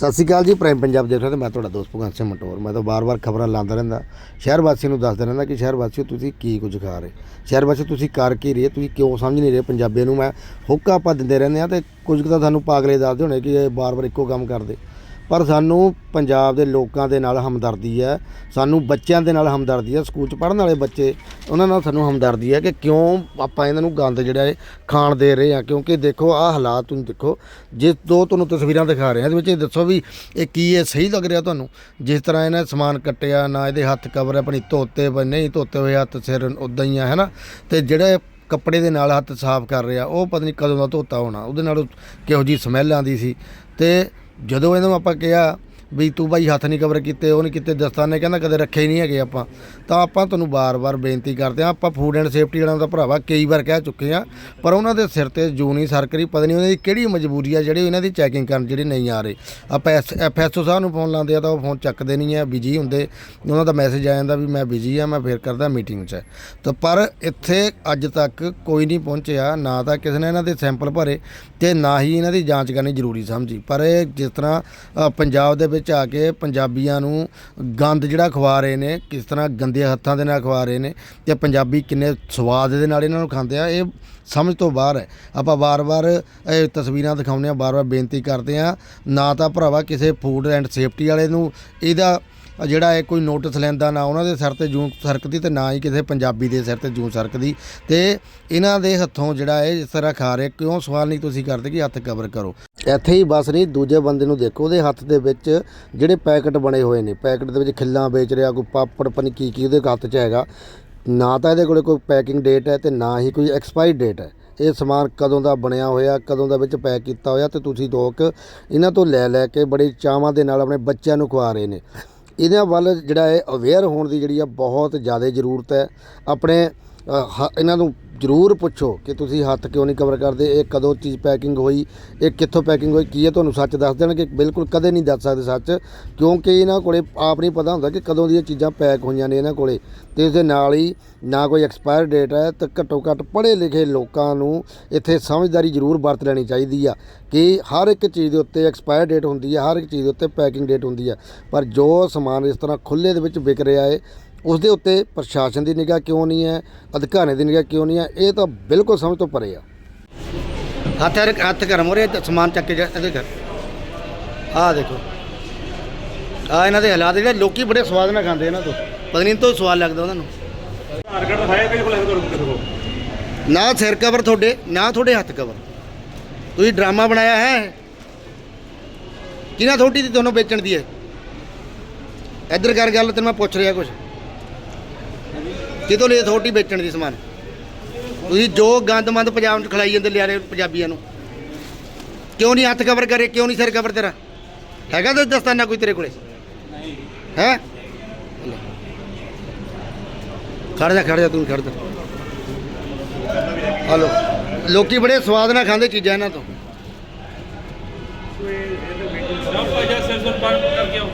ਸਤਿ ਸ਼੍ਰੀ ਅਕਾਲ ਜੀ ਪ੍ਰਾਈਮ ਪੰਜਾਬ ਦੇਖ ਰਹੇ ਤੇ ਮੈਂ ਤੁਹਾਡਾ ਦੋਸਤ ਭਗਵੰਤ ਸਿੰਘ ਮਟੋਰ। ਮੈਂ ਤਾਂ ਬਾਰ-ਬਾਰ ਖਬਰਾਂ ਲਾਉਂਦਾ ਰਹਿੰਦਾ। ਸ਼ਹਿਰ ਵਾਸੀ ਨੂੰ ਦੱਸਦਾ ਰਹਿੰਦਾ ਕਿ ਸ਼ਹਿਰ ਵਾਸੀਓ, ਤੁਸੀਂ ਕੀ ਕੁਝ ਖਾ ਰਹੇ? ਸ਼ਹਿਰ ਵਾਸੀ ਤੁਸੀਂ ਕਰ ਕੀ ਰਹੇ? ਤੁਸੀਂ ਕਿਉਂ ਸਮਝ ਨਹੀਂ ਰਹੇ ਪੰਜਾਬੀਆਂ ਨੂੰ? ਮੈਂ ਹੁੱਕਾ ਆਪਾਂ ਦਿੰਦੇ ਰਹਿੰਦੇ ਆ ਤੇ ਕੁਝ ਕੁ ਤਾਂ ਸਾਨੂੰ ਪਾਗਲੇ ਦੱਸਦੇ ਹੋਣੇ ਕਿ ਇਹ ਬਾਰ-ਬਾਰ ਇੱਕੋ ਕੰਮ ਕਰਦੇ। ਪਰ ਸਾਨੂੰ ਪੰਜਾਬ ਦੇ ਲੋਕਾਂ ਦੇ ਨਾਲ ਹਮਦਰਦੀ ਹੈ, ਸਾਨੂੰ ਬੱਚਿਆਂ ਦੇ ਨਾਲ ਹਮਦਰਦੀ ਹੈ, ਸਕੂਲ 'ਚ ਪੜ੍ਹਨ ਵਾਲੇ ਬੱਚੇ, ਉਹਨਾਂ ਨਾਲ ਸਾਨੂੰ ਹਮਦਰਦੀ ਹੈ ਕਿ ਕਿਉਂ ਆਪਾਂ ਇਹਨਾਂ ਨੂੰ ਗੰਦ ਜਿਹੜਾ ਹੈ ਖਾਣ ਦੇ ਰਹੇ ਆ ਕਿਉਂਕਿ ਦੇਖੋ, ਆਹ ਹਾਲਾਤ ਤੁਸੀਂ ਦੇਖੋ, ਜਿਸ ਦੋ ਤੁਹਾਨੂੰ ਤਸਵੀਰਾਂ ਦਿਖਾ ਰਹੇ ਹਾਂ, ਇਹਦੇ ਵਿੱਚ ਇਹ ਦੱਸੋ ਵੀ ਇਹ ਕੀ ਹੈ ਸਹੀ ਲੱਗ ਰਿਹਾ ਤੁਹਾਨੂੰ? ਜਿਸ ਤਰ੍ਹਾਂ ਇਹਨੇ ਸਮਾਨ ਕੱਟਿਆ, ਨਾ ਇਹਦੇ ਹੱਥ ਕਵਰ ਆਪਣੀ ਧੋਤੇ ਪਰ ਨਹੀਂ ਧੋਤੇ ਹੋਏ ਹੱਥ, ਸਿਰ ਉਦਾਂ ਹੀ ਆ, ਹੈ ਨਾ? ਤੇ ਜਿਹੜੇ ਕੱਪੜੇ ਦੇ ਨਾਲ ਹੱਥ ਸਾਫ਼ ਕਰ ਰਿਹਾ, ਉਹ ਪਤਾ ਨਹੀਂ ਕਦੋਂ ਦਾ ਧੋਤਾ ਹੋਣਾ, ਉਹਦੇ ਨਾਲ ਕਿਹੋ ਜੀ ਸਮੈਲ ਆਉਂਦੀ ਸੀ। ਤੇ ਜਦੋਂ ਇਹਨੂੰ ਆਪਾਂ ਕਿਹਾ ਵੀ ਤੂੰ ਬਾਈ ਹੱਥ ਨਹੀਂ ਕਵਰ ਕੀਤੇ, ਉਹ ਨਹੀਂ ਕੀਤੇ, ਦਸਤਾਨੇ ਕਹਿੰਦਾ ਕਦੇ ਰੱਖੇ ਹੀ ਨਹੀਂ ਹੈਗੇ ਆਪਾਂ। ਤਾਂ ਆਪਾਂ ਤੁਹਾਨੂੰ ਬਾਰ-ਬਾਰ ਬੇਨਤੀ ਕਰਦੇ ਹਾਂ, ਆਪਾਂ ਫੂਡ ਐਂਡ ਸੇਫਟੀ ਵਾਲਿਆਂ ਦਾ ਭਰਾਵਾ ਕਈ ਵਾਰ ਕਹਿ ਚੁੱਕੇ ਆ ਪਰ ਉਹਨਾਂ ਦੇ ਸਿਰ ਤੇ ਜੂ ਨਹੀਂ ਸਰਕਰੀ ਪਤਾ ਨਹੀਂ ਉਹਨਾਂ ਦੀ ਕਿਹੜੀ ਮਜਬੂਰੀ ਆ, ਜਿਹੜੀ ਇਹਨਾਂ ਦੀ ਚੈਕਿੰਗ ਕਰਨ ਜਿਹੜੀ ਨਹੀਂ ਆ ਰਹੇ। ਆਪਾਂ ਐਫਐਸਓ ਸਾਹਿਬ ਨੂੰ ਫੋਨ ਲਾਉਂਦੇ ਆ ਤਾਂ ਉਹ ਫੋਨ ਚੱਕਦੇ ਨਹੀਂ ਆ ਬਿਜ਼ੀ ਹੁੰਦੇ। ਉਹਨਾਂ ਦਾ ਮੈਸੇਜ ਆ ਜਾਂਦਾ ਵੀ ਮੈਂ ਬਿਜ਼ੀ ਆ, ਮੈਂ ਫੇਰ ਕਰਦਾ ਮੀਟਿੰਗ 'ਚ। ਤਾਂ ਪਰ ਇੱਥੇ ਅੱਜ ਤੱਕ ਕੋਈ ਨਹੀਂ ਪਹੁੰਚਿਆ, ਨਾ ਤਾਂ ਕਿਸੇ ਨੇ ਇਹਨਾਂ ਦੇ ਸੈਂਪਲ ਭਰੇ ਤੇ ਨਾ ਹੀ ਇਹਨਾਂ ਦੀ ਜਾਂਚ ਕਰਨੀ ਜ਼ਰੂਰੀ ਸਮਝੀ। ਪਰ ਇਹ ਜਿਸ ਤਰ੍ਹਾਂ ਪੰਜਾਬ ਦੇ 'ਚ ਆ ਕੇ ਪੰਜਾਬੀਆਂ ਨੂੰ ਗੰਦ ਜਿਹੜਾ ਖਵਾ ਰਹੇ ਨੇ, ਕਿਸ ਤਰ੍ਹਾਂ ਗੰਦੇ ਹੱਥਾਂ ਦੇ ਨਾਲ ਖਵਾ ਰਹੇ ਨੇ ਤੇ ਪੰਜਾਬੀ ਕਿੰਨੇ ਸਵਾਦ ਦੇ ਨਾਲ ਇਹਨਾਂ ਨੂੰ ਖਾਂਦੇ ਆ, ਇਹ ਸਮਝ ਤੋਂ ਬਾਹਰ ਹੈ। ਆਪਾਂ ਵਾਰ-ਵਾਰ ਇਹ ਤਸਵੀਰਾਂ ਦਿਖਾਉਂਦੇ ਆ ਵਾਰ-ਵਾਰ ਬੇਨਤੀ ਕਰਦੇ ਆ ਨਾ ਤਾਂ ਭਰਾਵਾ ਕਿਸੇ ਫੂਡ ਐਂਡ ਸੇਫਟੀ ਵਾਲੇ ਨੂੰ ਇਹਦਾ ਜਿਹੜਾ ਇਹ ਕੋਈ ਨੋਟਿਸ ਲੈਂਦਾ ਨਾ ਉਹਨਾਂ ਦੇ ਸਿਰ ਤੇ ਜੂੰ ਸਰਕਦੀ ਤੇ ਨਾ ਹੀ ਕਿਸੇ ਪੰਜਾਬੀ ਦੇ ਸਿਰ ਤੇ ਜੂੰ ਸਰਕਦੀ। ਤੇ ਇਹਨਾਂ ਦੇ ਹੱਥੋਂ ਜਿਹੜਾ ਇਹ ਇਸ ਤਰ੍ਹਾਂ ਖਾ ਰਹੇ, ਕਿਉਂ ਸਵਾਲ ਨਹੀਂ ਤੁਸੀਂ ਕਰਦੇ ਕਿ ਹੱਥ ਕਵਰ ਕਰੋ? ਇੱਥੇ ਹੀ ਬਸ ਨਹੀਂ, ਦੂਜੇ ਬੰਦੇ ਨੂੰ ਦੇਖੋ, ਉਹਦੇ ਹੱਥ ਦੇ ਵਿੱਚ ਜਿਹੜੇ ਪੈਕਟ ਬਣੇ ਹੋਏ ਨੇ, ਪੈਕਟ ਦੇ ਵਿੱਚ ਖਿੱਲਾਂ ਵੇਚ ਰਿਹਾ, ਕੋਈ ਪਾਪੜ ਪਨੀ ਕੀ ਕੀ ਉਹਦੇ ਹੱਥ 'ਚ ਹੈਗਾ। ਨਾ ਤਾਂ ਇਹਦੇ ਕੋਲੇ ਕੋਈ ਪੈਕਿੰਗ ਡੇਟ ਹੈ ਤੇ ਨਾ ਹੀ ਕੋਈ ਐਕਸਪਾਇਰੀ ਡੇਟ ਹੈ। ਇਹ ਸਮਾਨ ਕਦੋਂ ਦਾ ਬਣਿਆ ਹੋਇਆ, ਕਦੋਂ ਦਾ ਵਿੱਚ ਪੈਕ ਕੀਤਾ ਹੋਇਆ ਤੇ ਤੁਸੀਂ ਲੋਕ ਇਹਨਾਂ ਤੋਂ ਲੈ ਲੈ ਕੇ ਬੜੇ ਚਾਵਾਂ ਦੇ ਨਾਲ ਆਪਣੇ ਬੱਚਿਆਂ ਨੂੰ ਖਵਾ ਰਹੇ ਨੇ। ਇਹਨਾਂ ਵੱਲ ਜਿਹੜਾ ਹੈ ਅਵੇਅਰ ਹੋਣ ਦੀ ਜਿਹੜੀ ਆ ਬਹੁਤ ਜ਼ਿਆਦਾ ਜ਼ਰੂਰਤ ਹੈ। ਆਪਣੇ ਇਹਨਾਂ ਨੂੰ ਜ਼ਰੂਰ ਪੁੱਛੋ ਕਿ ਤੁਸੀਂ ਹੱਥ ਕਿਉਂ ਨਹੀਂ ਕਵਰ ਕਰਦੇ, ਇਹ ਕਦੋਂ ਚੀਜ਼ ਪੈਕਿੰਗ ਹੋਈ, ਇਹ ਕਿੱਥੋਂ ਪੈਕਿੰਗ ਹੋਈ, ਕੀ ਹੈ ਤੁਹਾਨੂੰ ਸੱਚ ਦੱਸ ਦੇਣਗੇ? ਬਿਲਕੁਲ ਕਦੇ ਨਹੀਂ ਦੱਸ ਸਕਦੇ ਸੱਚ, ਕਿਉਂਕਿ ਇਹਨਾਂ ਕੋਲੇ ਆਪ ਨਹੀਂ ਪਤਾ ਹੁੰਦਾ ਕਿ ਕਦੋਂ ਦੀਆਂ ਚੀਜ਼ਾਂ ਪੈਕ ਹੋਈਆਂ ਨੇ ਇਹਨਾਂ ਕੋਲੇ। ਤੇ ਇਸ ਦੇ ਨਾਲ ਹੀ ਨਾ ਕੋਈ ਐਕਸਪਾਇਰ ਡੇਟ ਹੈ ਤਾਂ ਘੱਟੋ ਘੱਟ ਪੜ੍ਹੇ ਲਿਖੇ ਲੋਕਾਂ ਨੂੰ ਇੱਥੇ ਸਮਝਦਾਰੀ ਜ਼ਰੂਰ ਵਰਤ ਲੈਣੀ ਚਾਹੀਦੀ ਆ ਕਿ ਹਰ ਇੱਕ ਚੀਜ਼ ਦੇ ਉੱਤੇ ਐਕਸਪਾਇਰ ਡੇਟ ਹੁੰਦੀ ਹੈ ਹਰ ਇੱਕ ਚੀਜ਼ ਦੇ ਉੱਤੇ ਪੈਕਿੰਗ ਡੇਟ ਹੁੰਦੀ ਹੈ ਪਰ ਜੋ ਸਮਾਨ ਇਸ ਤਰ੍ਹਾਂ ਖੁੱਲੇ ਦੇ ਵਿੱਚ ਵਿਕ ਰਿਹਾ ਹੈ ਉਸ ਦੇ ਉੱਤੇ ਪ੍ਰਸ਼ਾਸਨ ਦੀ ਨਿਗਾਹ ਕਿਉਂ ਨਹੀਂ ਹੈ? ਅਧਿਕਾਰੀਆਂ ਦੀ ਨਿਗਾਹ ਕਿਉਂ ਨਹੀਂ ਹੈ? ਇਹ ਤਾਂ ਬਿਲਕੁਲ ਸਮਝ ਤੋਂ ਪਰੇ ਆ। ਹੱਥ ਹੱਥ ਕਰ ਮੋਰੇ ਸਮਾਨ ਚੱਕ ਕੇ ਜਾ- ਇਹਦੇ ਕਰ ਆਹ ਦੇਖੋ। ਆ ਇਹਨਾਂ ਦੇ ਹਾਲਾਤ ਜਿਹੜੇ ਲੋਕੀ ਬੜੇ ਸਵਾਦ ਨਾਲ ਖਾਂਦੇ ਇਹਨਾਂ ਤੋਂ। ਪਤਾ ਨਹੀਂ ਤੋਂ ਸਵਾਦ ਲੱਗਦਾ ਉਹਨਾਂ ਨੂੰ। ਦਿਖਾਇਆ ਕਿਹਦੇ ਕੋਲ ਨਾ ਸਿਰ ਕਵਰ ਤੁਹਾਡੇ ਨਾ ਤੁਹਾਡੇ ਹੱਥ ਕਵਰ ਤੁਸੀਂ ਡਰਾਮਾ ਬਣਾਇਆ ਹੈ? ਕਿਹਨਾਂ ਥੋਟੀ ਦੀ ਤੁਹਾਨੂੰ ਵੇਚਣ ਦੀ ਹੈ? ਇੱਧਰ ਕਰ ਗੱਲ ਤੈਨੂੰ ਮੈਂ ਪੁੱਛ ਰਿਹਾ ਕੁਝ ਕਿਤੋਂ ਲਈ ਅਥਾਰਟੀ ਵੇਚਣ ਦੀ ਸਮਾਨ। ਤੁਸੀਂ ਜੋ ਗੰਦਮੰਦ ਪੰਜਾਬ ਨੂੰ ਖਿਲਾਈ ਜਾਂਦੇ ਲਿਆ ਰਹੇ ਪੰਜਾਬੀਆਂ ਨੂੰ। ਕਿਉਂ ਨਹੀਂ ਹੱਥ ਕਵਰ ਕਰੇ ਕਿਉਂ ਨਹੀਂ ਸਿਰ ਕਵਰ ਤੇਰਾ? ਹੈਗਾ ਤਾਂ ਦਸਤਾਨਾ ਕੋਈ ਤੇਰੇ ਕੋਲੇ? ਨਹੀਂ ਹੈ? ਖੜ ਜਾ ਖੜ ਜਾ ਤੂੰ ਖੜ ਜਾ। ਹਲੋ। ਲੋਕੀ ਬੜੇ ਸਵਾਦ ਨਾਲ ਖਾਂਦੇ ਚੀਜ਼ਾਂ ਇਹਨਾਂ ਤੋਂ। ਆਓ।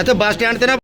ਇੱਥੇ ਬੱਸ ਸਟੈਂਡ ਤੇ ਨਾ